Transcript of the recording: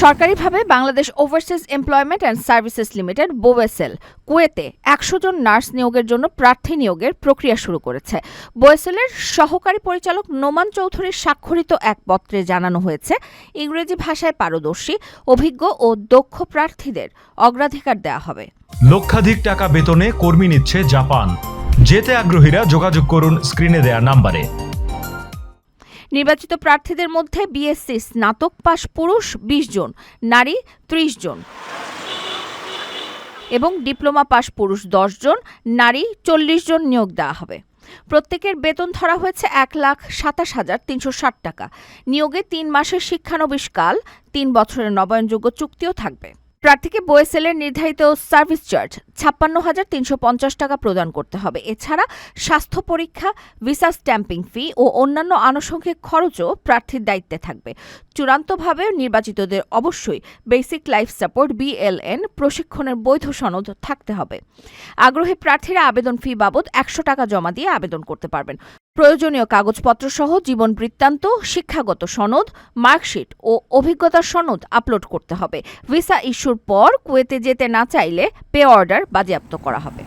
সরকারিভাবে Bangladesh overseas employment and services limited BOESL কুয়েতে একশো জন নার্স নিয়োগের জন্য প্রার্থী নিয়োগের প্রক্রিয়া শুরু করেছে। বোয়েসেলের সহকারী পরিচালক নোমান চৌধুরীর স্বাক্ষরিত এক পত্রে জানানো হয়েছে, ইংরেজি ভাষায় পারদর্শী, অভিজ্ঞ ও দক্ষ প্রার্থীদের অগ্রাধিকার দেওয়া হবে। লক্ষাধিক টাকা বেতনে কর্মী নিচ্ছে জাপান। যেতে আগ্রহীরা যোগাযোগ করুন স্ক্রিনে দেয়া নাম্বারে। নির্বাচিত প্রার্থীদের মধ্যে বিএসসি স্নাতক পাশ পুরুষ বিশ জন, নারী ত্রিশ জন এবং ডিপ্লোমা পাশ পুরুষ দশ জন, নারী চল্লিশ জন নিয়োগ দেওয়া হবে। প্রত্যেকের বেতন ধরা হয়েছে এক লাখ সাতাশ হাজার তিনশো ষাট টাকা। নিয়োগে তিন মাসের শিক্ষানবিশকাল তিন বছরের নবায়নযোগ্য চুক্তিও থাকবে। প্রার্থীকে বোয়েসেলের নির্ধারিত সার্ভিস চার্জ ছাপ্পান্ন হাজার তিনশো পঞ্চাশ টাকা প্রদান করতে হবে। এছাড়া স্বাস্থ্য পরীক্ষা, ভিসা স্ট্যাম্পিং ফি ও অন্যান্য আনুষঙ্গিক খরচও প্রার্থীর দায়িত্বে থাকবে। চূড়ান্তভাবে নির্বাচিতদের অবশ্যই বেসিক লাইফ সাপোর্ট বিএলএন প্রশিক্ষণের বৈধ সনদ থাকতে হবে। আগ্রহী প্রার্থীরা আবেদন ফি বাবদ একশো টাকা জমা দিয়ে আবেদন করতে পারবেন। প্রয়োজনীয় কাগজপত্র সহ জীবন বৃত্তান্ত, শিক্ষাগত সনদ, মার্কশিট ও অভিজ্ঞতার সনদ আপলোড করতে হবে। ভিসা ইস্যুর পর কুয়েতে যেতে না চাইলে পে অর্ডার বাজেয়াপ্ত করা হবে।